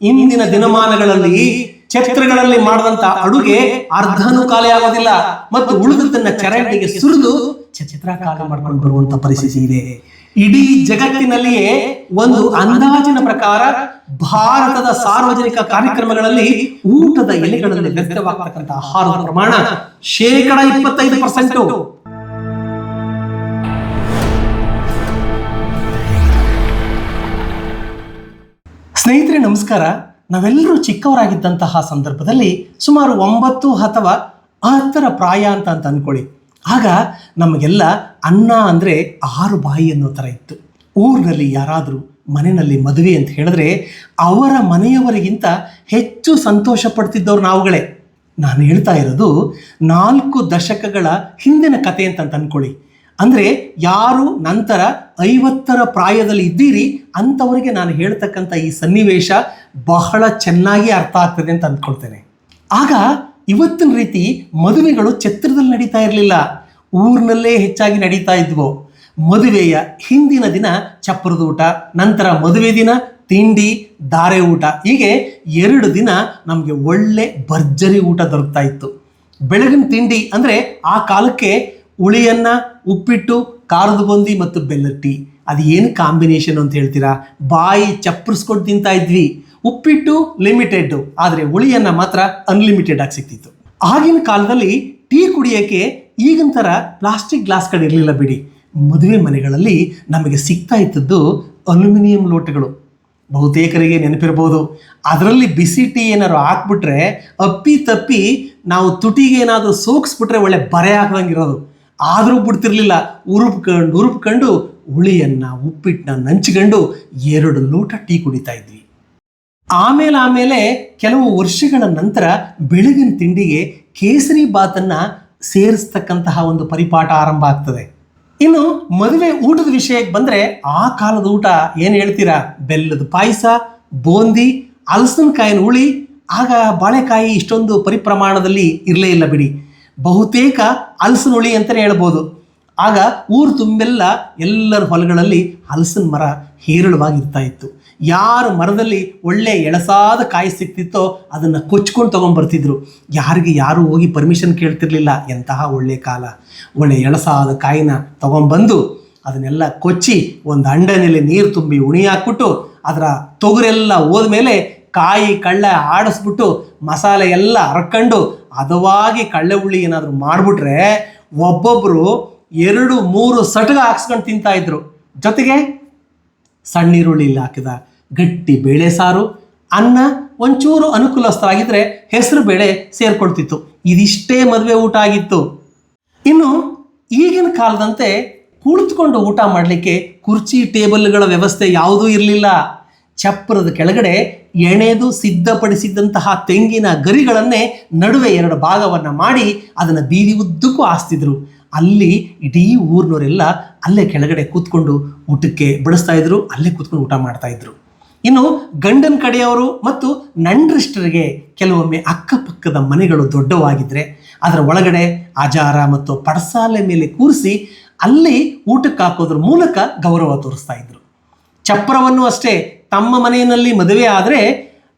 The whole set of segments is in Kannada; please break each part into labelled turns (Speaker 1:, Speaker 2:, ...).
Speaker 1: ಇಂದಿನ ದಿನಮಾನಗಳಲ್ಲಿ ಛತ್ರಗಳಲ್ಲಿ ಮಾಡಿದಂತ ಅಡುಗೆ ಅರ್ಧನೂ ಖಾಲಿ ಆಗೋದಿಲ್ಲ ಮತ್ತು ಉಳಿದಂತ ಚರಂಡಿಗೆ ಸುರಿದು ಛತ್ರ ಖಾಲಿ ಮಾಡ್ಕೊಂಡು ಬರುವಂತ ಪರಿಸ್ಥಿತಿ ಇದೆ. ಇಡೀ ಜಗತ್ತಿನಲ್ಲಿಯೇ ಒಂದು ಅಂದಾಜಿನ ಪ್ರಕಾರ ಭಾರತದ ಸಾರ್ವಜನಿಕ ಕಾರ್ಯಕ್ರಮಗಳಲ್ಲಿ ಊಟದ ಎಲೆಗಳಲ್ಲಿ ವ್ಯಕ್ತವಾಗ್ತಕ್ಕಂಥ ಆಹಾರದ ಪ್ರಮಾಣ ಶೇಕಡ ಇಪ್ಪತ್ತೈದು ಪರ್ಸೆಂಟ್ ಸ್ನೇಹಿತರೆ, ನಮಸ್ಕಾರ. ನಾವೆಲ್ಲರೂ ಚಿಕ್ಕವರಾಗಿದ್ದಂತಹ ಸಂದರ್ಭದಲ್ಲಿ ಸುಮಾರು ಒಂಬತ್ತು ಅಥವಾ ಹತ್ತರ ಪ್ರಾಯ ಅಂತ ಅಂತ ಅನ್ಕೊಳ್ಳಿ. ಆಗ ನಮಗೆಲ್ಲ ಅನ್ನ ಅಂದರೆ ಆರು ಬಾಯಿ ಅನ್ನೋ ಥರ ಇತ್ತು. ಊರಿನಲ್ಲಿ ಯಾರಾದರೂ ಮನೆಯಲ್ಲಿ ಮದುವೆ ಅಂತ ಹೇಳಿದ್ರೆ ಅವರ ಮನೆಯವರಿಗಿಂತ ಹೆಚ್ಚು ಸಂತೋಷ ಪಡ್ತಿದ್ದವ್ರು ನಾವುಗಳೇ. ನಾನು ಹೇಳ್ತಾ ಇರೋದು ನಾಲ್ಕು ದಶಕಗಳ ಹಿಂದಿನ ಕತೆ ಅಂತ ಅನ್ಕೊಳ್ಳಿ. ಅಂದರೆ ಯಾರು ನಂತರ ಐವತ್ತರ ಪ್ರಾಯದಲ್ಲಿ ಇದ್ದೀರಿ ಅಂಥವರಿಗೆ ನಾನು ಹೇಳ್ತಕ್ಕಂಥ ಈ ಸನ್ನಿವೇಶ ಬಹಳ ಚೆನ್ನಾಗಿ ಅರ್ಥ ಆಗ್ತದೆ ಅಂತ ಅಂದ್ಕೊಳ್ತೇನೆ. ಆಗ ಇವತ್ತಿನ ರೀತಿ ಮದುವೆಗಳು ಛತ್ರದಲ್ಲಿ ನಡೀತಾ ಇರಲಿಲ್ಲ. ಊರಿನಲ್ಲೇ ಹೆಚ್ಚಾಗಿ ನಡೀತಾ ಇದ್ವು. ಮದುವೆಯ ಹಿಂದಿನ ದಿನ ಚಪ್ಪರದ ಊಟ, ನಂತರ ಮದುವೆ ದಿನ ತಿಂಡಿ ಧಾರೆ ಊಟ. ಹೀಗೆ ಎರಡು ದಿನ ನಮಗೆ ಒಳ್ಳೆ ಭರ್ಜರಿ ಊಟ ದೊರಕ್ತಾ ಇತ್ತು. ಬೆಳಗಿನ ತಿಂಡಿ ಅಂದರೆ ಆ ಕಾಲಕ್ಕೆ ಹುಳಿಯನ್ನ ಉಪ್ಪಿಟ್ಟು, ಖಾರದ ಬುಂದಿ ಮತ್ತು ಬೆಲ್ಲದ ಟೀ ಅದು ಏನು ಕಾಂಬಿನೇಷನ್ ಅಂತ ಹೇಳ್ತೀರಾ? ಬಾಯಿ ಚಪ್ಪರಿಸ್ಕೊಂಡು ತಿಂತಾ ಇದ್ವಿ. ಉಪ್ಪಿಟ್ಟು ಲಿಮಿಟೆಡ್ ಆದರೆ ಹುಳಿಯನ್ನು ಮಾತ್ರ ಅನ್ಲಿಮಿಟೆಡ್ ಆಗಿ ಸಿಗ್ತಿತ್ತು. ಆಗಿನ ಕಾಲದಲ್ಲಿ ಟೀ ಕುಡಿಯೋಕ್ಕೆ ಈಗಿನ ಥರ ಪ್ಲಾಸ್ಟಿಕ್ ಗ್ಲಾಸ್ಗಳು ಇರಲಿಲ್ಲ ಬಿಡಿ. ಮದುವೆ ಮನೆಗಳಲ್ಲಿ ನಮಗೆ ಸಿಗ್ತಾ ಇದ್ದದ್ದು ಅಲ್ಯೂಮಿನಿಯಂ ಲೋಟಗಳು. ಬಹುತೇಕರಿಗೆ ನೆನಪಿರ್ಬೋದು. ಅದರಲ್ಲಿ ಬಿಸಿ ಟೀ ಏನಾದ್ರು ಹಾಕ್ಬಿಟ್ರೆ ಅಪ್ಪಿ ತಪ್ಪಿ ನಾವು ತುಟಿಗೆ ಏನಾದರೂ ಸೋಕ್ಸ್ಬಿಟ್ರೆ ಒಳ್ಳೆ ಬರೆ ಹಾಕ್ದಂಗಿರೋದು ಆದರೂ ಬಿಡ್ತಿರ್ಲಿಲ್ಲ. ಉರುಪ್ಕೊಂಡು ಉರುಪ್ಕೊಂಡು ಹುಳಿಯನ್ನ ಉಪ್ಪಿಟ್ಟನ್ನ ನಂಚ್ಕೊಂಡು ಎರಡು ಲೋಟ ಟೀ ಕುಡಿತಾ ಇದ್ವಿ. ಆಮೇಲೆ ಆಮೇಲೆ ಕೆಲವು ವರ್ಷಗಳ ನಂತರ ಬೆಳಗಿನ ತಿಂಡಿಗೆ ಕೇಸರಿ ಬಾತನ್ನು ಸೇರಿಸ್ತಕ್ಕಂತಹ ಒಂದು ಪರಿಪಾಠ ಆರಂಭ ಆಗ್ತದೆ. ಇನ್ನು ಮದುವೆ ಊಟದ ವಿಷಯಕ್ಕೆ ಬಂದ್ರೆ ಆ ಕಾಲದ ಊಟ ಏನು ಹೇಳ್ತೀರಾ? ಬೆಲ್ಲದ ಪಾಯಸ, ಬೂಂದಿ, ಹಲಸಿನಕಾಯಿನ ಹುಳಿ, ಆಗ ಬಾಳೆಕಾಯಿ ಇಷ್ಟೊಂದು ಪರಿಪ್ರಮಾಣದಲ್ಲಿ ಇರಲೇ ಇಲ್ಲ ಬಿಡಿ. ಬಹುತೇಕ ಹಲಸಿನ ಹುಳಿ ಅಂತಲೇ ಹೇಳ್ಬೋದು. ಆಗ ಊರು ತುಂಬೆಲ್ಲ ಎಲ್ಲರ ಹೊಲಗಳಲ್ಲಿ ಹಲಸಿನ ಮರ ಹೇರಳವಾಗಿರ್ತಾ ಇತ್ತು. ಯಾರ ಮರದಲ್ಲಿ ಒಳ್ಳೆ ಎಳಸಾದ ಕಾಯಿ ಸಿಕ್ತಿತ್ತೋ ಅದನ್ನು ಕೊಚ್ಕೊಂಡು ತೊಗೊಂಬರ್ತಿದ್ರು ಯಾರಿಗೆ ಯಾರು ಹೋಗಿ ಪರ್ಮಿಷನ್ ಕೇಳ್ತಿರ್ಲಿಲ್ಲ. ಎಂತಹ ಒಳ್ಳೆ ಕಾಲ. ಒಳ್ಳೆ ಎಳಸಾದ ಕಾಯಿನ ತೊಗೊಂಬಂದು ಅದನ್ನೆಲ್ಲ ಕೊಚ್ಚಿ ಒಂದು ಅಂಡನಲ್ಲಿ ನೀರು ತುಂಬಿ ಉಣಿ ಹಾಕ್ಬಿಟ್ಟು ಅದರ ತೊಗರೆಲ್ಲ ಹೋದ್ಮೇಲೆ ಕಾಯಿ ಕಳ್ಳೆ ಆಡಿಸ್ಬಿಟ್ಟು ಮಸಾಲೆ ಎಲ್ಲ ಹರ್ಕೊಂಡು ಹದವಾಗಿ ಕಳ್ಳೆ ಹುಳಿ ಏನಾದರೂ ಮಾಡಿಬಿಟ್ರೆ ಒಬ್ಬೊಬ್ಬರು ಎರಡು ಮೂರು ಸಟಗ ಹಾಕ್ಸ್ಕೊಂಡು ತಿಂತಾ ಇದ್ರು. ಜೊತೆಗೆ ಈರುಳ್ಳಿ ಹಾಕಿದ, ಗಟ್ಟಿ ಬೇಳೆ ಸಾರು, ಅನ್ನ ಒಂಚೂರು ಅನುಕೂಲಸ್ಥರಾಗಿದ್ದರೆ ಹೆಸರು ಬೇಳೆ ಸೇರ್ಕೊಳ್ತಿತ್ತು. ಇದಿಷ್ಟೇ ಮದುವೆ ಊಟ ಆಗಿತ್ತು. ಇನ್ನು ಈಗಿನ ಕಾಲದಂತೆ ಕುಳಿತುಕೊಂಡು ಊಟ ಮಾಡಲಿಕ್ಕೆ ಕುರ್ಚಿ, ಟೇಬಲ್ಗಳ ವ್ಯವಸ್ಥೆ ಯಾವುದೂ ಇರಲಿಲ್ಲ. ಚಪ್ಪರದ ಕೆಳಗಡೆ ಎಣೆದು ಸಿದ್ಧಪಡಿಸಿದಂತಹ ತೆಂಗಿನ ಗರಿಗಳನ್ನೇ ನಡುವೆ ಎರಡು ಭಾಗವನ್ನು ಮಾಡಿ ಅದನ್ನು ಬೀದಿ ಉದ್ದಕ್ಕೂ ಆಸ್ತಿದ್ರು ಅಲ್ಲಿ ಇಡೀ ಊರಿನವರೆಲ್ಲ ಅಲ್ಲೇ ಕೆಳಗಡೆ ಕೂತ್ಕೊಂಡು ಊಟಕ್ಕೆ ಬಡಿಸ್ತಾ ಇದ್ರು, ಅಲ್ಲೇ ಕೂತ್ಕೊಂಡು ಊಟ ಮಾಡ್ತಾ ಇದ್ರು. ಇನ್ನು ಗಂಡನ ಕಡೆಯವರು ಮತ್ತು ನಂಡ್ರಿಷ್ಟರಿಗೆ ಕೆಲವೊಮ್ಮೆ ಅಕ್ಕಪಕ್ಕದ ಮನೆಗಳು ದೊಡ್ಡವಾಗಿದ್ದರೆ ಅದರ ಒಳಗಡೆ ಆಜಾರ ಮತ್ತು ಪಡಸಾಲೆ ಮೇಲೆ ಕೂರಿಸಿ ಅಲ್ಲಿ ಊಟಕ್ಕೆ ಹಾಕೋದ್ರ ಮೂಲಕ ಗೌರವ ತೋರಿಸ್ತಾ ಇದ್ರು. ಚಪ್ರವನ್ನು ಅಷ್ಟೇ ತಮ್ಮ ಮನೆಯಲ್ಲಿ ಮದುವೆ ಆದರೆ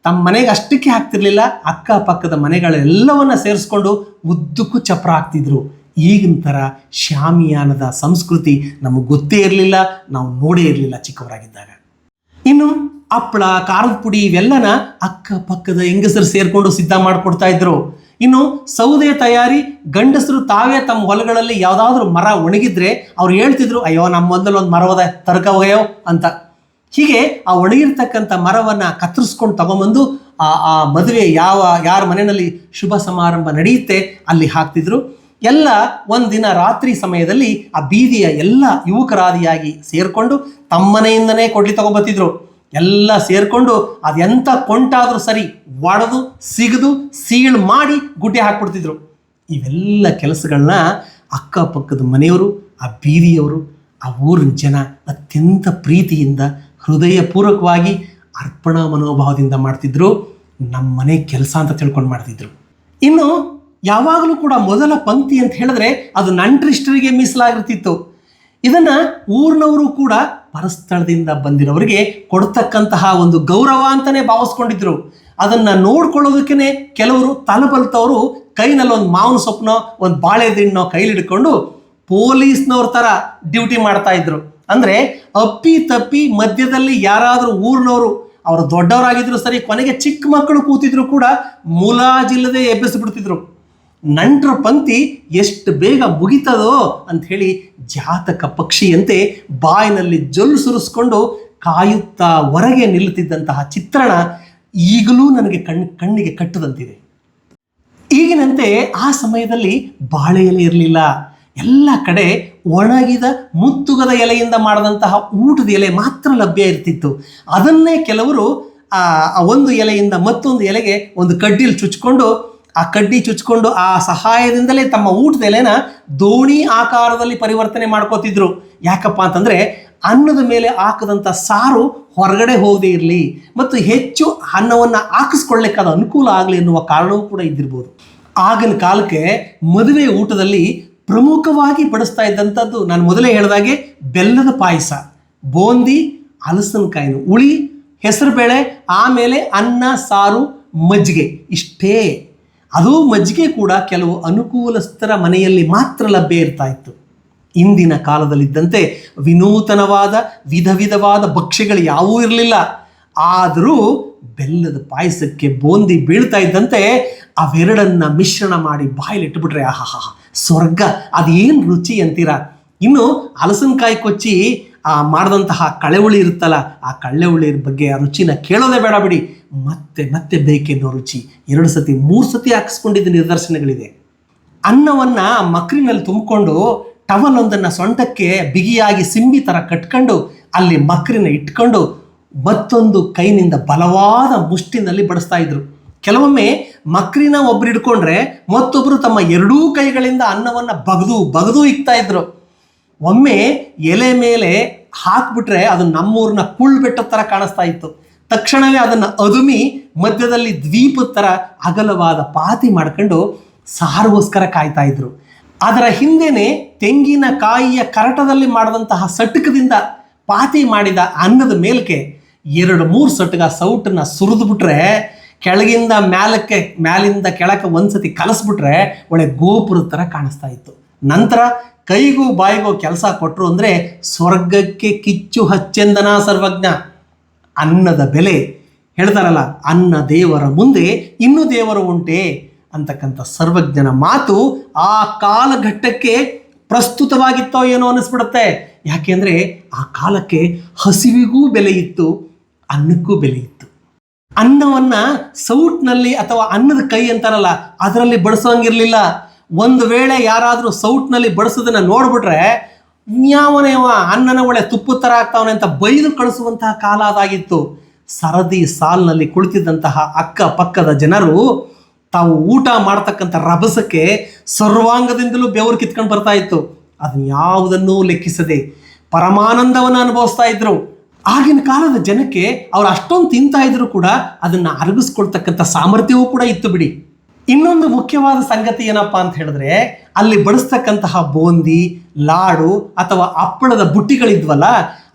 Speaker 1: ತಮ್ಮ ಮನೆಗೆ ಅಷ್ಟಕ್ಕೆ ಹಾಕ್ತಿರ್ಲಿಲ್ಲ ಅಕ್ಕಪಕ್ಕದ ಮನೆಗಳೆಲ್ಲವನ್ನ ಸೇರಿಸ್ಕೊಂಡು ಉದ್ದಕ್ಕೂ ಚಪ್ರ ಹಾಕ್ತಿದ್ರು. ಈಗಿನ ಥರ ಶ್ಯಾಮಿಯಾನದ ಸಂಸ್ಕೃತಿ ನಮಗೆ ಗೊತ್ತೇ ಇರಲಿಲ್ಲ. ನಾವು ನೋಡೇ ಇರಲಿಲ್ಲ ಚಿಕ್ಕವರಾಗಿದ್ದಾಗ. ಇನ್ನು ಹಪ್ಪಳ, ಖಾರದ ಪುಡಿ ಇವೆಲ್ಲನ ಅಕ್ಕಪಕ್ಕದ ಹೆಂಗಸರು ಸೇರಿಕೊಂಡು ಸಿದ್ಧ ಮಾಡಿಕೊಡ್ತಾ ಇದ್ರು. ಇನ್ನು ಸೌದೆ ತಯಾರಿ, ಗಂಡಸರು ತಾವೇ ತಮ್ಮ ಹೊಲಗಳಲ್ಲಿ ಯಾವುದಾದ್ರೂ ಮರ ಒಣಗಿದ್ರೆ ಅವ್ರು ಹೇಳ್ತಿದ್ರು, ಅಯ್ಯೋ ನಮ್ಮ ಮೊದಲು ಒಂದು ಮರವದ ತರ್ಕ ಅಂತ. ಹೀಗೆ ಆ ಒಣಗಿರ್ತಕ್ಕಂಥ ಮರವನ್ನು ಕತ್ತರಿಸ್ಕೊಂಡು ತಗೊಂಬಂದು ಆ ಆ ಮದುವೆ ಯಾವ, ಯಾರ ಮನೆಯಲ್ಲಿ ಶುಭ ಸಮಾರಂಭ ನಡೆಯುತ್ತೆ ಅಲ್ಲಿ ಹಾಕ್ತಿದ್ರು. ಎಲ್ಲ ಒಂದಿನ ರಾತ್ರಿ ಸಮಯದಲ್ಲಿ ಆ ಬೀದಿಯ ಎಲ್ಲ ಯುವಕರಾದಿಯಾಗಿ ಸೇರಿಕೊಂಡು ತಮ್ಮನೆಯಿಂದನೇ ಕೊಡ್ಲಿ ತಗೊಬತ್ತಿದ್ರು. ಎಲ್ಲ ಸೇರಿಕೊಂಡು ಅದೆಂಥ ಕೊಂಟಾದರೂ ಸರಿ ಒಡೆದು, ಸಿಗದು, ಸೀಳು ಮಾಡಿ ಗುಡ್ಡೆ ಹಾಕ್ಬಿಡ್ತಿದ್ರು. ಇವೆಲ್ಲ ಕೆಲಸಗಳನ್ನ ಅಕ್ಕಪಕ್ಕದ ಮನೆಯವರು, ಆ ಬೀದಿಯವರು, ಆ ಊರಿನ ಜನ ಅತ್ಯಂತ ಪ್ರೀತಿಯಿಂದ ಹೃದಯಪೂರ್ವಕವಾಗಿ ಅರ್ಪಣಾ ಮನೋಭಾವದಿಂದ ಮಾಡ್ತಿದ್ರು ನಮ್ಮ ಮನೆ ಕೆಲಸ ಅಂತ ತಿಳ್ಕೊಂಡು ಮಾಡ್ತಿದ್ರು. ಇನ್ನು ಯಾವಾಗಲೂ ಕೂಡ ಮೊದಲ ಪಂಕ್ತಿ ಅಂತ ಹೇಳಿದ್ರೆ ಅದು ನಂಟ್ರಿಷ್ಟರಿಗೆ ಮೀಸಲಾಗಿರ್ತಿತ್ತು. ಇದನ್ನ ಊರಿನವರು ಕೂಡ ಪರಸ್ಥಳದಿಂದ ಬಂದಿರೋರಿಗೆ ಕೊಡ್ತಕ್ಕಂತಹ ಒಂದು ಗೌರವ ಅಂತಾನೆ ಭಾವಿಸ್ಕೊಂಡಿದ್ರು. ಅದನ್ನ ನೋಡ್ಕೊಳ್ಳೋದಕ್ಕೆ ಕೆಲವರು ತಲಬಲ್ತವರು ಕೈನಲ್ಲಿ ಒಂದು ಮಾವಿನ ಸೊಪ್ಪನೋ ಒಂದು ಬಾಳೆ ದಿಣ್ಣೋ ಕೈಲಿ ಹಿಡ್ಕೊಂಡು ಪೊಲೀಸ್ನವ್ರ ತರ ಡ್ಯೂಟಿ ಮಾಡ್ತಾ ಇದ್ರು. ಅಂದ್ರೆ ಅಪ್ಪಿ ತಪ್ಪಿ ಮಧ್ಯದಲ್ಲಿ ಯಾರಾದರೂ ಊರಿನವರು ಅವರು ದೊಡ್ಡವರಾಗಿದ್ರು ಸರಿ, ಕೊನೆಗೆ ಚಿಕ್ಕ ಮಕ್ಕಳು ಕೂತಿದ್ರು ಕೂಡ ಮುಲಾಜಿಲ್ಲದೆ ಎಬ್ಬಿಸ್ಬಿಡ್ತಿದ್ರು. ನಂಟ್ರ ಪಂಕ್ತಿ ಎಷ್ಟು ಬೇಗ ಮುಗಿತದೋ ಅಂತ ಹೇಳಿ ಜಾತಕ ಪಕ್ಷಿಯಂತೆ ಬಾಯಿನಲ್ಲಿ ಜೊಲ್ಲು ಸುರಿಸ್ಕೊಂಡು ಕಾಯುತ್ತಾ ಹೊರಗೆ ನಿಲ್ಲುತ್ತಿದ್ದಂತಹ ಚಿತ್ರಣ ಈಗಲೂ ನನಗೆ ಕಣ್, ಕಣ್ಣಿಗೆ ಕಟ್ಟದಂತಿದೆ. ಈಗಿನಂತೆ ಆ ಸಮಯದಲ್ಲಿ ಬಾಳೆಯಲ್ಲಿ ಇರಲಿಲ್ಲ. ಎಲ್ಲ ಕಡೆ ಒಣಗಿದ ಮುತ್ತುಗದ ಎಲೆಯಿಂದ ಮಾಡಿದಂತಹ ಊಟದ ಎಲೆ ಮಾತ್ರ ಲಭ್ಯ ಇರ್ತಿತ್ತು. ಅದನ್ನೇ ಕೆಲವರು ಆ ಒಂದು ಎಲೆಯಿಂದ ಮತ್ತೊಂದು ಎಲೆಗೆ ಒಂದು ಕಡ್ಡಿಲಿ ಚುಚ್ಕೊಂಡು, ಆ ಕಡ್ಡಿ ಚುಚ್ಕೊಂಡು ಆ ಸಹಾಯದಿಂದಲೇ ತಮ್ಮ ಊಟದ ಎಲೆನ ದೋಣಿ ಆಕಾರದಲ್ಲಿ ಪರಿವರ್ತನೆ ಮಾಡ್ಕೋತಿದ್ರು. ಯಾಕಪ್ಪ ಅಂತಂದ್ರೆ ಅನ್ನದ ಮೇಲೆ ಹಾಕದಂಥ ಸಾರು ಹೊರಗಡೆ ಹೋಗದೇ ಇರಲಿ ಮತ್ತು ಹೆಚ್ಚು ಅನ್ನವನ್ನು ಅದು ಅನುಕೂಲ ಆಗಲಿ ಎನ್ನುವ ಕಾರಣವೂ ಕೂಡ ಇದ್ದಿರ್ಬೋದು. ಆಗಿನ ಕಾಲಕ್ಕೆ ಮದುವೆ ಊಟದಲ್ಲಿ ಪ್ರಮುಖವಾಗಿ ಬಡಿಸ್ತಾ ಇದ್ದಂಥದ್ದು ನಾನು ಮೊದಲೇ ಹೇಳಿದಾಗೆ ಬೆಲ್ಲದ ಪಾಯಸ, ಬೂಂದಿ, ಹಲಸಿನಕಾಯಿನ ಉಳಿ ಹೆಸರುಬೇಳೆ, ಆಮೇಲೆ ಅನ್ನ, ಸಾರು, ಮಜ್ಜಿಗೆ ಇಷ್ಟೇ. ಅದು ಮಜ್ಜಿಗೆ ಕೂಡ ಕೆಲವು ಅನುಕೂಲಸ್ಥರ ಮನೆಯಲ್ಲಿ ಮಾತ್ರ ಲಭ್ಯ ಇರ್ತಾ ಇತ್ತು. ಇಂದಿನ ಕಾಲದಲ್ಲಿದ್ದಂತೆ ವಿನೂತನವಾದ ವಿಧ ವಿಧವಾದ ಭಕ್ಷ್ಯಗಳು ಯಾವೂ ಇರಲಿಲ್ಲ. ಆದರೂ ಬೆಲ್ಲದ ಪಾಯಸಕ್ಕೆ ಬೂಂದಿ ಬೀಳ್ತಾ ಇದ್ದಂತೆ ಅವೆರಡನ್ನ ಮಿಶ್ರಣ ಮಾಡಿ ಬಾಯಿಲಿಟ್ಟುಬಿಟ್ರೆ ಆಹಾ ಸ್ವರ್ಗ. ಅದೇನು ರುಚಿ ಅಂತೀರ? ಇನ್ನು ಹಲಸಿನಕಾಯಿ ಕೊಚ್ಚಿ, ಆ, ಮಾಡಿದಂತಹ ಕಳೆ ಹುಳಿ ಇರುತ್ತಲ್ಲ, ಆ ಕಳ್ಳೆಹುಳಿ ಬಗ್ಗೆ ಆ ರುಚಿನ ಕೇಳೋದೇ ಬೇಡ ಬಿಡಿ. ಮತ್ತೆ ಮತ್ತೆ ಬೇಕೆನ್ನೋ ರುಚಿ. ಎರಡು ಸತಿ, ಮೂರು ಸತಿ ಹಾಕಿಸ್ಕೊಂಡಿದ್ದ ನಿದರ್ಶನಗಳಿದೆ. ಅನ್ನವನ್ನು ಮಕ್ರಿನಲ್ಲಿ ತುಂಬಿಕೊಂಡು ಟವಲ್ ಒಂದನ್ನು ಸೊಂಟಕ್ಕೆ ಬಿಗಿಯಾಗಿ ಸಿಂಬಿ ಥರ ಕಟ್ಕೊಂಡು ಅಲ್ಲಿ ಮಕ್ರಿನ ಇಟ್ಕೊಂಡು ಮತ್ತೊಂದು ಕೈನಿಂದ ಬಲವಾದ ಮುಷ್ಟಿನಲ್ಲಿ ಬಡಿಸ್ತಾ ಇದ್ರು. ಕೆಲವೊಮ್ಮೆ ಮಕ್ರಿನ ಒಬ್ರು ಹಿಡ್ಕೊಂಡ್ರೆ ಮತ್ತೊಬ್ರು ತಮ್ಮ ಎರಡೂ ಕೈಗಳಿಂದ ಅನ್ನವನ್ನ ಬಗದು ಬಗದು ಇಕ್ತಾ ಇದ್ರು. ಒಮ್ಮೆ ಎಲೆ ಮೇಲೆ ಹಾಕ್ಬಿಟ್ರೆ ಅದು ನಮ್ಮೂರನ್ನ ಕುಳ್ ಬೆಟ್ಟದ ಥರ ಕಾಣಿಸ್ತಾ ಇತ್ತು. ತಕ್ಷಣವೇ ಅದನ್ನು ಅದುಮಿ ಮಧ್ಯದಲ್ಲಿ ದ್ವೀಪದ ಥರ ಅಗಲವಾದ ಪಾತಿ ಮಾಡ್ಕೊಂಡು ಸಾರಿಗೋಸ್ಕರ ಕಾಯ್ತಾ ಇದ್ರು. ಅದರ ಹಿಂದೆನೆ ತೆಂಗಿನಕಾಯಿಯ ಕರಟದಲ್ಲಿ ಮಾಡಿದಂತಹ ಸಟಕದಿಂದ ಪಾತಿ ಮಾಡಿದ ಅನ್ನದ ಮೇಲ್ಕೆ ಎರಡು ಮೂರು ಸಟಗ ಸೌಟನ್ನ ಸುರಿದು ಬಿಟ್ರೆ ಕೆಳಗಿಂದ ಮ್ಯಾಲಕ್ಕೆ, ಮ್ಯಾಲಿಂದ ಕೆಳಕ್ಕೆ ಒಂದ್ಸತಿ ಕಲಸ್ಬಿಟ್ರೆ ಒಳ್ಳೆ ಗೋಪುರದ ಥರ ಕಾಣಿಸ್ತಾ ಇತ್ತು. ನಂತರ ಕೈಗೂ ಬಾಯಿಗೂ ಕೆಲಸ ಕೊಟ್ಟರು ಅಂದರೆ ಸ್ವರ್ಗಕ್ಕೆ ಕಿಚ್ಚು ಹಚ್ಚೆಂದನ ಸರ್ವಜ್ಞ. ಅನ್ನದ ಬೆಲೆ. ಹೇಳ್ತಾರಲ್ಲ, ಅನ್ನ ದೇವರ ಮುಂದೆ ಇನ್ನೂ ದೇವರು ಉಂಟೆ ಅಂತಕ್ಕಂಥ ಸರ್ವಜ್ಞನ ಮಾತು ಆ ಕಾಲಘಟ್ಟಕ್ಕೆ ಪ್ರಸ್ತುತವಾಗಿತ್ತೋ ಏನೋ ಅನ್ನಿಸ್ಬಿಡುತ್ತೆ. ಯಾಕೆಂದರೆ ಆ ಕಾಲಕ್ಕೆ ಹಸಿವಿಗೂ ಬೆಲೆ ಇತ್ತು, ಅನ್ನಕ್ಕೂ ಬೆಲೆ ಇತ್ತು. ಅನ್ನವನ್ನ ಸೌಟ್ನಲ್ಲಿ ಅಥವಾ ಅನ್ನದ ಕೈ ಅಂತಾರಲ್ಲ, ಅದರಲ್ಲಿ ಬಡಿಸೋಂಗಿರ್ಲಿಲ್ಲ. ಒಂದು ವೇಳೆ ಯಾರಾದರೂ ಸೌಟ್ನಲ್ಲಿ ಬಡಿಸೋದನ್ನ ನೋಡ್ಬಿಟ್ರೆ, ನ್ಯಾವನೇವ ಅನ್ನನ ಒಳ್ಳೆ ತುಪ್ಪು ಥರ ಆಗ್ತಾವನೆ ಅಂತ ಬೈದು ಕಳಿಸುವಂತಹ ಕಾಲ ಅದಾಗಿತ್ತು. ಸರದಿ ಸಾಲ್ನಲ್ಲಿ ಕುಳಿತಿದ್ದಂತಹ ಅಕ್ಕ ಪಕ್ಕದ ಜನರು ತಾವು ಊಟ ಮಾಡ್ತಕ್ಕಂಥ ರಭಸಕ್ಕೆ ಸರ್ವಾಂಗದಿಂದಲೂ ಬೆವರು ಕಿತ್ಕೊಂಡು ಬರ್ತಾ ಇತ್ತು. ಅದನ್ನ ಯಾವುದನ್ನೂ ಲೆಕ್ಕಿಸದೆ ಪರಮಾನಂದವನ್ನು ಅನುಭವಿಸ್ತಾ ಇದ್ರು. ಆಗಿನ ಕಾಲದ ಜನಕ್ಕೆ ಅವ್ರು ಅಷ್ಟೊಂದು ತಿಂತಾ ಇದ್ರು ಕೂಡ ಅದನ್ನು ಅರಗಿಸ್ಕೊಳ್ತಕ್ಕಂಥ ಸಾಮರ್ಥ್ಯವೂ ಕೂಡ ಇತ್ತು ಬಿಡಿ. ಇನ್ನೊಂದು ಮುಖ್ಯವಾದ ಸಂಗತಿ ಏನಪ್ಪಾ ಅಂತ ಹೇಳಿದ್ರೆ, ಅಲ್ಲಿ ಬಡಿಸ್ತಕ್ಕಂತಹ ಬೋಂದಿ, ಲಾಡು ಅಥವಾ ಅಪ್ಪಳದ ಬುಟ್ಟಿಗಳಿದ್ವಲ್ಲ,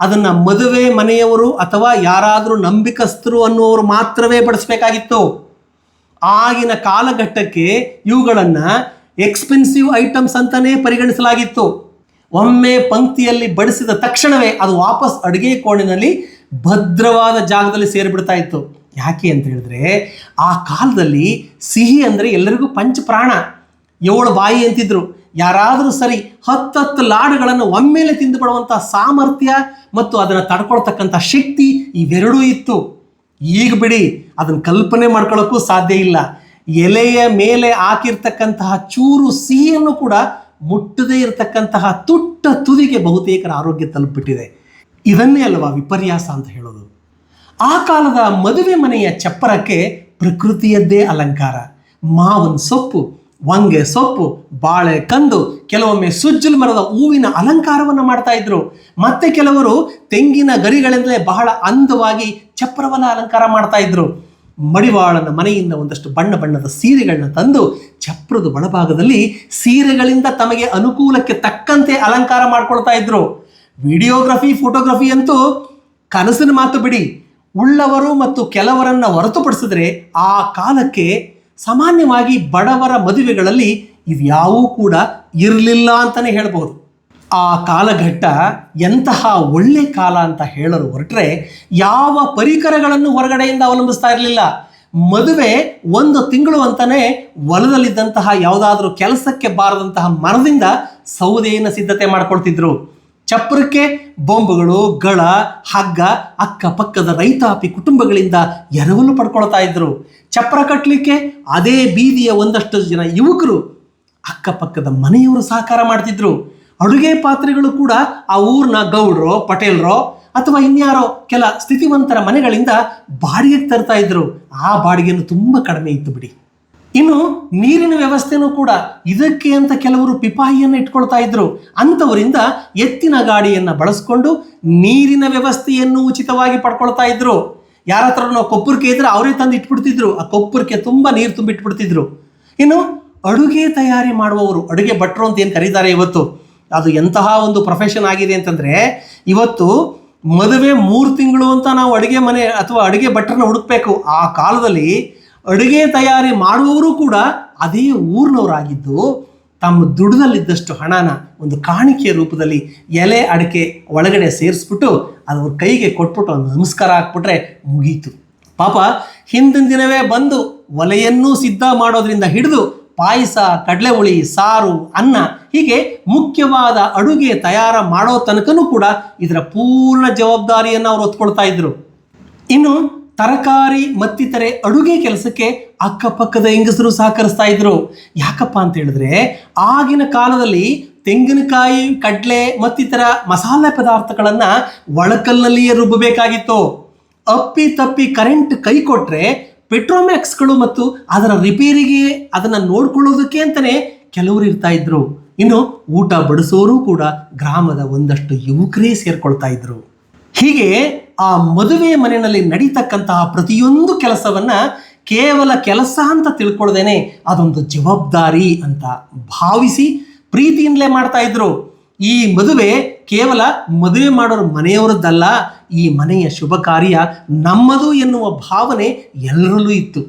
Speaker 1: ಅದನ್ನ ಮದುವೆ ಮನೆಯವರು ಅಥವಾ ಯಾರಾದರೂ ನಂಬಿಕಸ್ಥರು ಅನ್ನುವರು ಮಾತ್ರವೇ ಬಡಿಸ್ಬೇಕಾಗಿತ್ತು. ಆಗಿನ ಕಾಲಘಟ್ಟಕ್ಕೆ ಇವುಗಳನ್ನು ಎಕ್ಸ್ಪೆನ್ಸಿವ್ ಐಟಮ್ಸ್ ಅಂತಾನೆ ಪರಿಗಣಿಸಲಾಗಿತ್ತು. ಒಮ್ಮೆ ಪಂಕ್ತಿಯಲ್ಲಿ ಬಡಿಸಿದ ತಕ್ಷಣವೇ ಅದು ವಾಪಸ್ ಅಡುಗೆ ಕೋಣಿನಲ್ಲಿ ಭದ್ರವಾದ ಜಾಗದಲ್ಲಿ ಸೇರಿಬಿಡ್ತಾ ಇತ್ತು. ಯಾಕೆ ಅಂತ ಹೇಳಿದ್ರೆ, ಆ ಕಾಲದಲ್ಲಿ ಸಿಹಿ ಅಂದರೆ ಎಲ್ಲರಿಗೂ ಪಂಚಪ್ರಾಣ. ಏಳು ಬಾಯಿ ಅಂತಿದ್ರು. ಯಾರಾದರೂ ಸರಿ ಹತ್ತತ್ತು ಲಾಡುಗಳನ್ನು ಒಮ್ಮೆಲೆ ತಿಂದು ಬಿಡುವಂಥ ಸಾಮರ್ಥ್ಯ ಮತ್ತು ಅದನ್ನು ತಡ್ಕೊಳ್ತಕ್ಕಂಥ ಶಕ್ತಿ ಇವೆರಡೂ ಇತ್ತು. ಈಗ ಬಿಡಿ, ಅದನ್ನು ಕಲ್ಪನೆ ಮಾಡ್ಕೊಳ್ಳೋಕ್ಕೂ ಸಾಧ್ಯ ಇಲ್ಲ. ಎಲೆಯ ಮೇಲೆ ಹಾಕಿರ್ತಕ್ಕಂತಹ ಚೂರು ಸಿಹಿಯನ್ನು ಕೂಡ ಮುಟ್ಟದೇ ಇರತಕ್ಕಂತಹ ತುಟ್ಟ ತುದಿಗೆ ಬಹುತೇಕರ ಆರೋಗ್ಯ ತಲುಪಿಟ್ಟಿದೆ ಇದನ್ನೇ ಅಲ್ವಾ ವಿಪರ್ಯಾಸ ಅಂತ ಹೇಳೋದು. ಆ ಕಾಲದ ಮದುವೆ ಮನೆಯ ಚಪ್ಪರಕ್ಕೆ ಪ್ರಕೃತಿಯದ್ದೇ ಅಲಂಕಾರ. ಮಾವನ್ ಸೊಪ್ಪು, ವಂಗೆ ಸೊಪ್ಪು, ಬಾಳೆ ಕಂದು, ಕೆಲವೊಮ್ಮೆ ಸುಜ್ಜಲ್ ಮರದ ಹೂವಿನ ಅಲಂಕಾರವನ್ನು ಮಾಡ್ತಾ ಇದ್ರು. ಮತ್ತೆ ಕೆಲವರು ತೆಂಗಿನ ಗರಿಗಳಿಂದಲೇ ಬಹಳ ಅಂದವಾಗಿ ಚಪ್ಪರವನ್ನು ಅಲಂಕಾರ ಮಾಡ್ತಾ ಇದ್ರು. ಮಡಿವಾಳನ ಮನೆಯಿಂದ ಒಂದಷ್ಟು ಬಣ್ಣ ಬಣ್ಣದ ಸೀರೆಗಳನ್ನ ತಂದು ಚಪ್ರದ ಒಳಭಾಗದಲ್ಲಿ ಸೀರೆಗಳಿಂದ ತಮಗೆ ಅನುಕೂಲಕ್ಕೆ ತಕ್ಕಂತೆ ಅಲಂಕಾರ ಮಾಡ್ಕೊಳ್ತಾ ಇದ್ರು. ವಿಡಿಯೋಗ್ರಫಿ, ಫೋಟೋಗ್ರಫಿ ಅಂತೂ ಕನಸಿನ ಮಾತು ಬಿಡಿ. ಉಳ್ಳವರು ಮತ್ತು ಕೆಲವರನ್ನ ಹೊರತುಪಡಿಸಿದ್ರೆ ಆ ಕಾಲಕ್ಕೆ ಸಾಮಾನ್ಯವಾಗಿ ಬಡವರ ಮದುವೆಗಳಲ್ಲಿ ಇವ್ಯಾವೂ ಕೂಡ ಇರಲಿಲ್ಲ ಅಂತಲೇ ಹೇಳ್ಬೋದು ಆ ಕಾಲಘಟ್ಟ ಎಂತಹ ಒಳ್ಳೆ ಕಾಲ ಅಂತ ಹೇಳಲು ಹೊರಟ್ರೆ ಯಾವ ಪರಿಕರಗಳನ್ನು ಹೊರಗಡೆಯಿಂದ ಅವಲಂಬಿಸ್ತಾ ಇರಲಿಲ್ಲ. ಮದುವೆ ಒಂದು ತಿಂಗಳು ಅಂತಾನೆ ಹೊಲದಲ್ಲಿದ್ದಂತಹ ಯಾವುದಾದ್ರೂ ಕೆಲಸಕ್ಕೆ ಬಾರದಂತಹ ಮರದಿಂದ ಸೌದೆಯನ್ನು ಸಿದ್ಧತೆ ಮಾಡ್ಕೊಳ್ತಿದ್ರು. ಚಪ್ಪರಕ್ಕೆ ಬೊಂಬುಗಳು, ಗಳ, ಹಗ್ಗ, ಅಕ್ಕಪಕ್ಕದ ರೈತಾಪಿ ಕುಟುಂಬಗಳಿಂದ ಎರವಲು ಪಡ್ಕೊಳ್ತಾ ಇದ್ರು. ಚಪ್ಪರ ಕಟ್ಟಲಿಕ್ಕೆ ಅದೇ ಬೀದಿಯ ಒಂದಷ್ಟು ಜನ ಯುವಕರು ಅಕ್ಕಪಕ್ಕದ ಮನೆಯವರು ಸಹಕಾರ ಮಾಡ್ತಿದ್ರು. ಅಡುಗೆ ಪಾತ್ರೆಗಳು ಕೂಡ ಆ ಊರಿನ ಗೌಡ್ರೋ, ಪಟೇಲ್ರೋ ಅಥವಾ ಇನ್ಯಾರೋ ಕೆಲ ಸ್ಥಿತಿವಂತರ ಮನೆಗಳಿಂದ ಬಾಡಿಗೆಗೆ ತರ್ತಾ ಇದ್ರು. ಆ ಬಾಡಿಗೆನು ತುಂಬ ಕಡಿಮೆ ಇತ್ತು ಬಿಡಿ. ಇನ್ನು ನೀರಿನ ವ್ಯವಸ್ಥೆನೂ ಕೂಡ ಇದಕ್ಕೆ ಅಂತ ಕೆಲವರು ಪಿಪಾಯಿಯನ್ನು ಇಟ್ಕೊಳ್ತಾ ಇದ್ರು. ಅಂಥವರಿಂದ ಎತ್ತಿನ ಗಾಡಿಯನ್ನು ಬಳಸ್ಕೊಂಡು ನೀರಿನ ವ್ಯವಸ್ಥೆಯನ್ನು ಉಚಿತವಾಗಿ ಪಡ್ಕೊಳ್ತಾ ಇದ್ರು. ಯಾರ ಹತ್ರ ನಾವು ಕೊಪ್ಪರಿಕೆ ಇದ್ರೆ ಅವರೇ ತಂದು ಇಟ್ಬಿಡ್ತಿದ್ರು. ಆ ಕೊಪ್ಪರ್ಕೆ ತುಂಬ ನೀರು ತುಂಬಿಟ್ಬಿಡ್ತಿದ್ರು. ಇನ್ನು ಅಡುಗೆ ತಯಾರಿ ಮಾಡುವವರು ಅಡುಗೆ ಭಟ್ರು ಅಂತ ಏನು ಕರೀತಾರೆ ಇವತ್ತು? ಅದು ಎಂತಹ ಒಂದು ಪ್ರೊಫೆಷನ್ ಆಗಿದೆ ಅಂತಂದ್ರೆ, ಇವತ್ತು ಮದುವೆ ಮೂರು ತಿಂಗಳು ಅಂತ ನಾವು ಅಡುಗೆ ಮನೆ ಅಥವಾ ಅಡುಗೆ ಭಟ್ರನ್ನ ಹುಡುಕ್ಬೇಕು, ಆ ಕಾಲದಲ್ಲಿ ಅಡುಗೆ ತಯಾರಿ ಮಾಡುವವರು ಕೂಡ ಅದೇ ಊರಿನವರಾಗಿದ್ದು, ತಮ್ಮ ದುಡ್ಡದಲ್ಲಿದ್ದಷ್ಟು ಹಣನ ಒಂದು ಕಾಣಿಕೆಯ ರೂಪದಲ್ಲಿ ಎಲೆ ಅಡಿಕೆ ಒಳಗಡೆ ಸೇರಿಸ್ಬಿಟ್ಟು ಅದು ಕೈಗೆ ಕೊಟ್ಬಿಟ್ಟು ಒಂದು ನಮಸ್ಕಾರ ಹಾಕ್ಬಿಟ್ರೆ ಮುಗೀತು. ಪಾಪ ಹಿಂದಿನ ದಿನವೇ ಬಂದು ಒಲೆಯನ್ನೂ ಸಿದ್ಧ ಮಾಡೋದ್ರಿಂದ ಹಿಡಿದು ಪಾಯಸ, ಕಡಲೆ ಹುಳಿ, ಸಾರು, ಅನ್ನ ಹೀಗೆ ಮುಖ್ಯವಾದ ಅಡುಗೆ ತಯಾರ ಮಾಡೋ ತನಕನೂ ಕೂಡ ಇದರ ಪೂರ್ಣ ಜವಾಬ್ದಾರಿಯನ್ನು ಅವರು ಹೊತ್ಕೊಳ್ತಾ ಇದ್ರು. ಇನ್ನು ತರಕಾರಿ ಮತ್ತಿತರೆ ಅಡುಗೆ ಕೆಲಸಕ್ಕೆ ಅಕ್ಕಪಕ್ಕದ ಹೆಂಗಸರು ಸಹಕರಿಸ್ತಾ ಇದ್ರು. ಯಾಕಪ್ಪ ಅಂತ ಹೇಳಿದ್ರೆ ಆಗಿನ ಕಾಲದಲ್ಲಿ ತೆಂಗಿನಕಾಯಿ, ಕಡಲೆ ಮತ್ತಿತರ ಮಸಾಲೆ ಪದಾರ್ಥಗಳನ್ನ ಒಳಕಲ್ಲಲ್ಲಿಯೇ ರುಬ್ಬಬೇಕಾಗಿತ್ತು. ಅಪ್ಪಿ ತಪ್ಪಿ ಕರೆಂಟ್ ಕೈ ಕೊಟ್ರೆ ಪೆಟ್ರೋಮ್ಯಾಕ್ಸ್ಗಳು ಮತ್ತು ಅದರ ರಿಪೇರಿಗೆ ಅದನ್ನ ನೋಡ್ಕೊಳ್ಳೋದಕ್ಕೆ ಅಂತಲೇ ಕೆಲವರು ಇರ್ತಾ ಇದ್ರು. ಇನ್ನು ಊಟ ಬಡಿಸೋರು ಕೂಡ ಗ್ರಾಮದ ಒಂದಷ್ಟು ಯುವಕರೇ ಸೇರ್ಕೊಳ್ತಾ ಇದ್ರು. ಹೀಗೆ ಆ ಮದುವೆ ಮನೆಯಲ್ಲಿ ನಡೀತಕ್ಕಂತಹ ಪ್ರತಿಯೊಂದು ಕೆಲಸವನ್ನ ಕೇವಲ ಕೆಲಸ ಅಂತ ತಿಳ್ಕೊಳ್ದೇನೆ ಅದೊಂದು ಜವಾಬ್ದಾರಿ ಅಂತ ಭಾವಿಸಿ ಪ್ರೀತಿಯಿಂದಲೇ ಮಾಡ್ತಾ ಇದ್ರು. ಈ ಮದುವೆ ಕೇವಲ ಮದುವೆ ಮಾಡೋರು ಮನೆಯವರದ್ದಲ್ಲ, ಈ ಮನೆಯ ಶುಭ ಕಾರ್ಯ ನಮ್ಮದು ಎನ್ನುವ ಭಾವನೆ ಎಲ್ಲರಲ್ಲೂ ಇತ್ತು.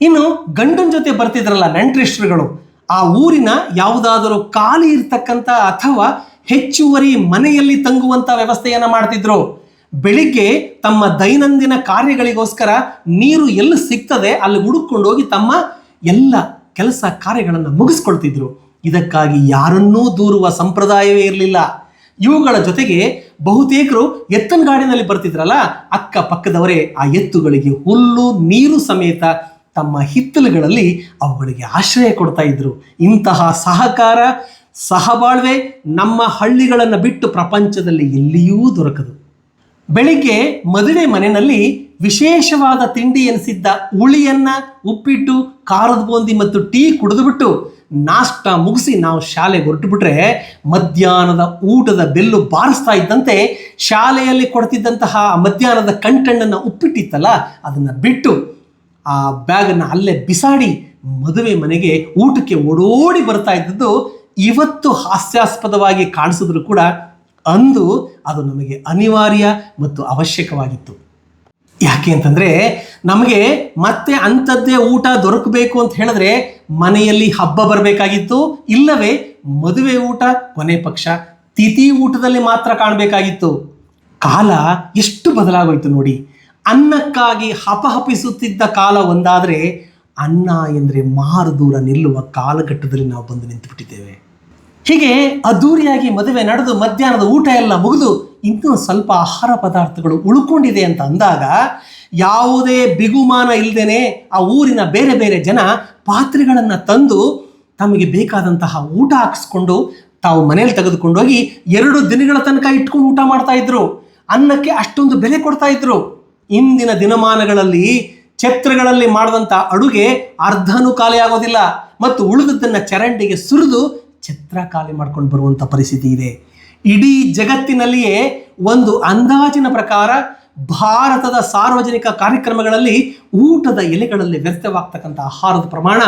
Speaker 1: ಇನ್ನು ಗಂಡನ ಜೊತೆ ಬರ್ತಿದ್ರಲ್ಲ ನೆಂಟ್ರಿಸ್ಟ್ರುಗಳು ಆ ಊರಿನ ಯಾವುದಾದರೂ ಖಾಲಿ ಇರ್ತಕ್ಕಂಥ ಅಥವಾ ಹೆಚ್ಚುವರಿ ಮನೆಯಲ್ಲಿ ತಂಗುವಂತ ವ್ಯವಸ್ಥೆಯನ್ನು ಮಾಡ್ತಿದ್ರು. ಬೆಳಿಗ್ಗೆ ತಮ್ಮ ದೈನಂದಿನ ಕಾರ್ಯಗಳಿಗೋಸ್ಕರ ನೀರು ಎಲ್ಲಿ ಸಿಗ್ತದೆ ಅಲ್ಲಿ ಹುಡುಕೊಂಡು ಹೋಗಿ ತಮ್ಮ ಎಲ್ಲ ಕೆಲಸ ಕಾರ್ಯಗಳನ್ನು ಮುಗಿಸ್ಕೊಳ್ತಿದ್ರು. ಇದಕ್ಕಾಗಿ ಯಾರನ್ನೂ ದೂರುವ ಸಂಪ್ರದಾಯವೇ ಇರಲಿಲ್ಲ. ಇವುಗಳ ಜೊತೆಗೆ ಬಹುತೇಕರು ಎತ್ತನ ಗಾಡಿನಲ್ಲಿ ಬರ್ತಿದ್ರಲ್ಲ ಅಕ್ಕಪಕ್ಕದವರೇ ಆ ಎತ್ತುಗಳಿಗೆ ಹುಲ್ಲು, ನೀರು ಸಮೇತ ತಮ್ಮ ಹಿತ್ತಲುಗಳಲ್ಲಿ ಅವುಗಳಿಗೆ ಆಶ್ರಯ ಕೊಡ್ತಾ ಇದ್ರು. ಇಂತಹ ಸಹಕಾರ, ಸಹಬಾಳ್ವೆ ನಮ್ಮ ಹಳ್ಳಿಗಳನ್ನು ಬಿಟ್ಟು ಪ್ರಪಂಚದಲ್ಲಿ ಎಲ್ಲಿಯೂ ದೊರಕದು. ಬೆಳಿಗ್ಗೆ ಮದುವೆ ಮನೆಯಲ್ಲಿ ವಿಶೇಷವಾದ ತಿಂಡಿ ಎನಿಸಿದ್ದ ಉಳಿಯನ್ನ ಉಪ್ಪಿಟ್ಟು, ಖಾರದ ಬೂಂದಿ ಮತ್ತು ಟೀ ಕುಡಿದುಬಿಟ್ಟು ನಾಷ್ಟ ಮುಗಿಸಿ ನಾವು ಶಾಲೆಗೆ ಹೊರಟುಬಿಟ್ರೆ ಮಧ್ಯಾಹ್ನದ ಊಟದ ಬೆಲ್ಲು ಬಾರಿಸ್ತಾ ಇದ್ದಂತೆ ಶಾಲೆಯಲ್ಲಿ ಕೊಡ್ತಿದ್ದಂತಹ ಮಧ್ಯಾಹ್ನದ ಕಂಟಣ್ಣನ್ನು ಉಪ್ಪಿಟ್ಟಿತ್ತಲ್ಲ, ಅದನ್ನು ಬಿಟ್ಟು ಆ ಬ್ಯಾಗನ್ನು ಅಲ್ಲೇ ಬಿಸಾಡಿ ಮದುವೆ ಮನೆಗೆ ಊಟಕ್ಕೆ ಓಡೋಡಿ ಬರ್ತಾ ಇದ್ದದ್ದು ಇವತ್ತು ಹಾಸ್ಯಾಸ್ಪದವಾಗಿ ಕಾಣಿಸಿದ್ರು ಕೂಡ ಅಂದು ಅದು ನಮಗೆ ಅನಿವಾರ್ಯ ಮತ್ತು ಅವಶ್ಯಕವಾಗಿತ್ತು. ಯಾಕೆ ಅಂತಂದರೆ ನಮಗೆ ಮತ್ತೆ ಅಂಥದ್ದೇ ಊಟ ದೊರಕಬೇಕು ಅಂತ ಹೇಳಿದ್ರೆ ಮನೆಯಲ್ಲಿ ಹಬ್ಬ ಬರಬೇಕಾಗಿತ್ತು, ಇಲ್ಲವೇ ಮದುವೆ ಊಟ ಕೊನೆ ಪಕ್ಷ ತಿಥಿ ಊಟದಲ್ಲಿ ಮಾತ್ರ ಕಾಣಬೇಕಾಗಿತ್ತು. ಕಾಲ ಎಷ್ಟು ಬದಲಾಗೋಯ್ತು ನೋಡಿ. ಅನ್ನಕ್ಕಾಗಿ ಹಪಹಪಿಸುತ್ತಿದ್ದ ಕಾಲ ಒಂದಾದರೆ ಅನ್ನ ಎಂದರೆ ಮಾರು ದೂರ ನಿಲ್ಲುವ ಕಾಲಘಟ್ಟದಲ್ಲಿ ನಾವು ಬಂದು ನಿಂತುಬಿಟ್ಟಿದ್ದೇವೆ. ಹೀಗೆ ಅದ್ದೂರಿಯಾಗಿ ಮದುವೆ ನಡೆದು ಮಧ್ಯಾಹ್ನದ ಊಟ ಎಲ್ಲ ಮುಗಿದು ಇನ್ನೂ ಸ್ವಲ್ಪ ಆಹಾರ ಪದಾರ್ಥಗಳು ಉಳ್ಕೊಂಡಿದೆ ಅಂತ ಅಂದಾಗ ಯಾವುದೇ ಬಿಗುಮಾನ ಇಲ್ಲದೇನೆ ಆ ಊರಿನ ಬೇರೆ ಬೇರೆ ಜನ ಪಾತ್ರೆಗಳನ್ನು ತಂದು ತಮಗೆ ಬೇಕಾದಂತಹ ಊಟ ಹಾಕಿಸ್ಕೊಂಡು ತಾವು ಮನೇಲಿ ತೆಗೆದುಕೊಂಡೋಗಿ ಎರಡು ದಿನಗಳ ತನಕ ಇಟ್ಕೊಂಡು ಊಟ ಮಾಡ್ತಾ ಇದ್ರು. ಅನ್ನಕ್ಕೆ ಅಷ್ಟೊಂದು ಬೆಲೆ ಕೊಡ್ತಾ ಇದ್ರು. ಇಂದಿನ ದಿನಮಾನಗಳಲ್ಲಿ ಛತ್ರಗಳಲ್ಲಿ ಮಾಡಿದಂಥ ಅಡುಗೆ ಅರ್ಧನೂ ಖಾಲಿ ಆಗೋದಿಲ್ಲ ಮತ್ತು ಉಳಿದದ್ದನ್ನು ಚರಂಡಿಗೆ ಸುರಿದು ಛತ್ರ ಖಾಲಿ ಮಾಡ್ಕೊಂಡು ಬರುವಂಥ ಪರಿಸ್ಥಿತಿ ಇದೆ. ಇಡೀ ಜಗತ್ತಿನಲ್ಲಿಯೇ ಒಂದು ಅಂದಾಜಿನ ಪ್ರಕಾರ ಭಾರತದ ಸಾರ್ವಜನಿಕ ಕಾರ್ಯಕ್ರಮಗಳಲ್ಲಿ ಊಟದ ಎಲೆಗಳಲ್ಲಿ ವ್ಯರ್ಥವಾಗ್ತಕ್ಕಂಥ ಆಹಾರದ ಪ್ರಮಾಣ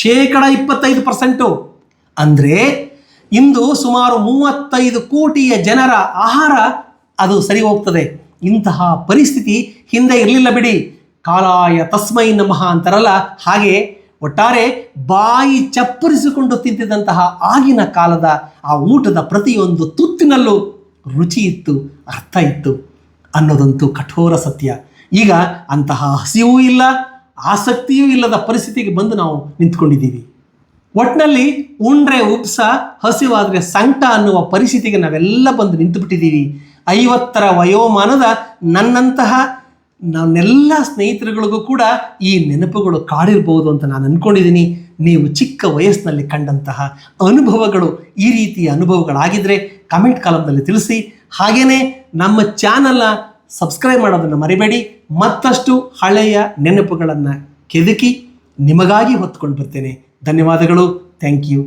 Speaker 1: ಶೇಕಡ ಇಪ್ಪತ್ತೈದು ಪರ್ಸೆಂಟು ಅಂದರೆ ಇಂದು ಸುಮಾರು ಮೂವತ್ತೈದು ಕೋಟಿಯ ಜನರ ಆಹಾರ ಅದು ಸರಿ ಹೋಗ್ತದೆ. ಇಂತಹ ಪರಿಸ್ಥಿತಿ ಹಿಂದೆ ಇರಲಿಲ್ಲ ಬಿಡಿ. ಕಾಲಾಯ ತಸ್ಮೈ ನಮಃ ಅಂತಾರಲ್ಲ, ಹಾಗೆ ಒಟ್ಟಾರೆ ಬಾಯಿ ಚಪ್ಪರಿಸಿಕೊಂಡು ತಿಂತಿದ್ದಂತಹ ಆಗಿನ ಕಾಲದ ಆ ಊಟದ ಪ್ರತಿಯೊಂದು ತುತ್ತಿನಲ್ಲೂ ರುಚಿ ಇತ್ತು, ಅರ್ಥ ಇತ್ತು ಅನ್ನೋದಂತೂ ಕಠೋರ ಸತ್ಯ. ಈಗ ಅಂತಹ ಹಸಿವೂ ಇಲ್ಲ, ಆಸಕ್ತಿಯೂ ಇಲ್ಲದ ಪರಿಸ್ಥಿತಿಗೆ ಬಂದು ನಾವು ನಿಂತ್ಕೊಂಡಿದ್ದೀವಿ. ಒಟ್ನಲ್ಲಿ ಉಂಡ್ರೆ ಉಪ್ಸ, ಹಸಿವಾದರೆ ಸಂಕಟ ಅನ್ನುವ ಪರಿಸ್ಥಿತಿಗೆ ನಾವೆಲ್ಲ ಬಂದು ನಿಂತು ಬಿಟ್ಟಿದ್ದೀವಿ ಐವತ್ತರ ವಯೋಮಾನದ ನನ್ನಂತಹ ನನ್ನೆಲ್ಲ ಸ್ನೇಹಿತರುಗಳಿಗೂ ಕೂಡ ಈ ನೆನಪುಗಳು ಕಾಡಿರ್ಬೋದು ಅಂತ ನಾನು ಅಂದ್ಕೊಂಡಿದ್ದೀನಿ ನೀವು ಚಿಕ್ಕ ವಯಸ್ಸಿನಲ್ಲಿ ಕಂಡಂತಹ ಅನುಭವಗಳು ಈ ರೀತಿಯ ಅನುಭವಗಳಾಗಿದ್ದರೆ ಕಮೆಂಟ್ ಕಾಲಮ್ನಲ್ಲಿ ತಿಳಿಸಿ. ಹಾಗೆಯೇ ನಮ್ಮ ಚಾನಲ್ನ ಸಬ್ಸ್ಕ್ರೈಬ್ ಮಾಡೋದನ್ನು ಮರಿಬೇಡಿ. ಮತ್ತಷ್ಟು ಹಳೆಯ ನೆನಪುಗಳನ್ನು ಕೆದಕಿ ನಿಮಗಾಗಿ ಹೊತ್ಕೊಂಡು ಬರ್ತೇನೆ. ಧನ್ಯವಾದಗಳು. Thank you.